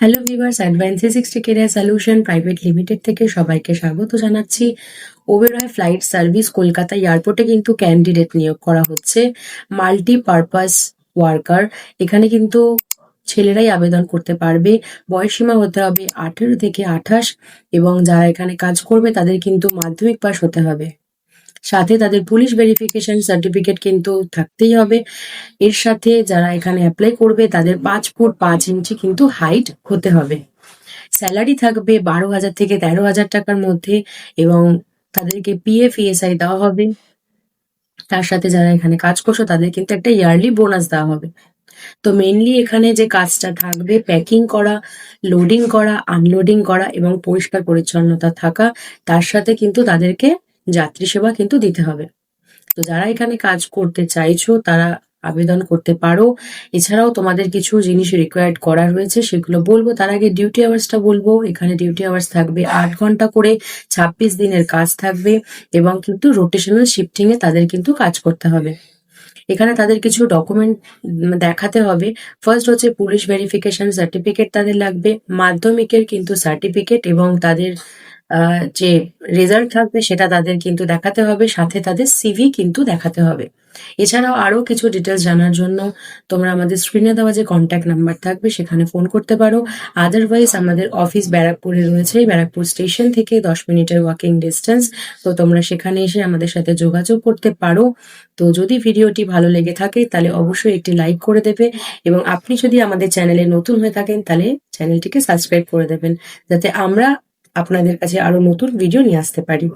Hello viewers advance sixty career solution private limited থেকে সবাইকে স্বাগত জানাচ্ছি। ওবেরয় ফ্লাইট সার্ভিস কলকাতা এয়ারপোর্টে কিন্তু ক্যান্ডিডেট নিয়োগ করা হচ্ছে। মাল্টি পারপাস ওয়ার্কার এখানে কিন্তু ছেলেরাই আবেদন করতে পারবে। বয়সসীমা হতে হবে আঠেরো থেকে আঠাশ এবং যারা এখানে কাজ করবে তাদের কিন্তু মাধ্যমিক পাস হতে হবে। সাথে তাদের পুলিশ ভেরিফিকেশন সার্টিফিকেট কিন্তু থাকতেই হবে। এর সাথে যারা এখানে অ্যাপ্লাই করবে, তাদের পাঁচ ফুট পাঁচ ইঞ্চি কিন্তু হাইট হতে হবে। স্যালারি থাকবে বারো হাজার থেকে তেরো হাজার টাকার মধ্যে এবং তাদেরকে পিএফ ইএসআই দেওয়া হবে। তার সাথে যারা এখানে কাজ করছ, তাদের কিন্তু একটা ইয়ারলি বোনাস দেওয়া হবে। তো মেনলি এখানে যে কাজটা থাকবে প্যাকিং করা লোডিং করা আনলোডিং করা এবং পরিষ্কার পরিচ্ছন্নতা থাকা, তার সাথে কিন্তু তাদেরকে যাত্রী সেবা কিন্তু দিতে হবে। তো যারা এখানে কাজ করতে চাইছো, তারা আবেদন করতে পারো। এছাড়াও তোমাদের কিছু জিনিস রিকোয়ার্ড করা রয়েছে, সেগুলো বলব। তার আগে ডিউটি আওয়ার্সটা বলব। এখানে ডিউটি আওয়ার্স থাকবে আট ঘণ্টা করে, ছাব্বিশ দিনের কাজ থাকবে এবং কিন্তু রোটেশনাল শিফটিং এ তাদের কিন্তু কাজ করতে হবে। এখানে তাদের কিছু ডকুমেন্ট দেখাতে হবে। ফার্স্ট হচ্ছে পুলিশ ভেরিফিকেশন সার্টিফিকেট তাদের লাগবে। মাধ্যমিকের কিন্তু সার্টিফিকেট এবং তাদের যে রেজাল্ট থাকবে সেটা তাদের কিন্তু দেখাতে হবে, সাথে তাদের সিভি কিন্তু দেখাতে হবে। এছাড়াও আরও কিছু ডিটেলস জানার জন্য তোমরা আমাদের স্ক্রিনে দেওয়া যে কন্ট্যাক্ট নাম্বার থাকবে, সেখানে ফোন করতে পারো। আদারওয়াইজ আমাদের অফিস ব্যারাকপুরে রয়েছে ব্যারাকপুর স্টেশন থেকে দশ মিনিটের ওয়াকিং ডিস্টেন্স তো তোমরা সেখানে এসে আমাদের সাথে যোগাযোগ করতে পারো। তো যদি ভিডিওটি ভালো লেগে থাকে, তাহলে অবশ্যই একটি লাইক করে দেবে এবং আপনি যদি আমাদের চ্যানেলে নতুন হয়ে থাকেন, তাহলে চ্যানেলটিকে সাবস্ক্রাইব করে দেবেন। যাতে আমরা আপনাদের কাছে আরও নতুন ভিডিও নিয়ে আসতে পারি।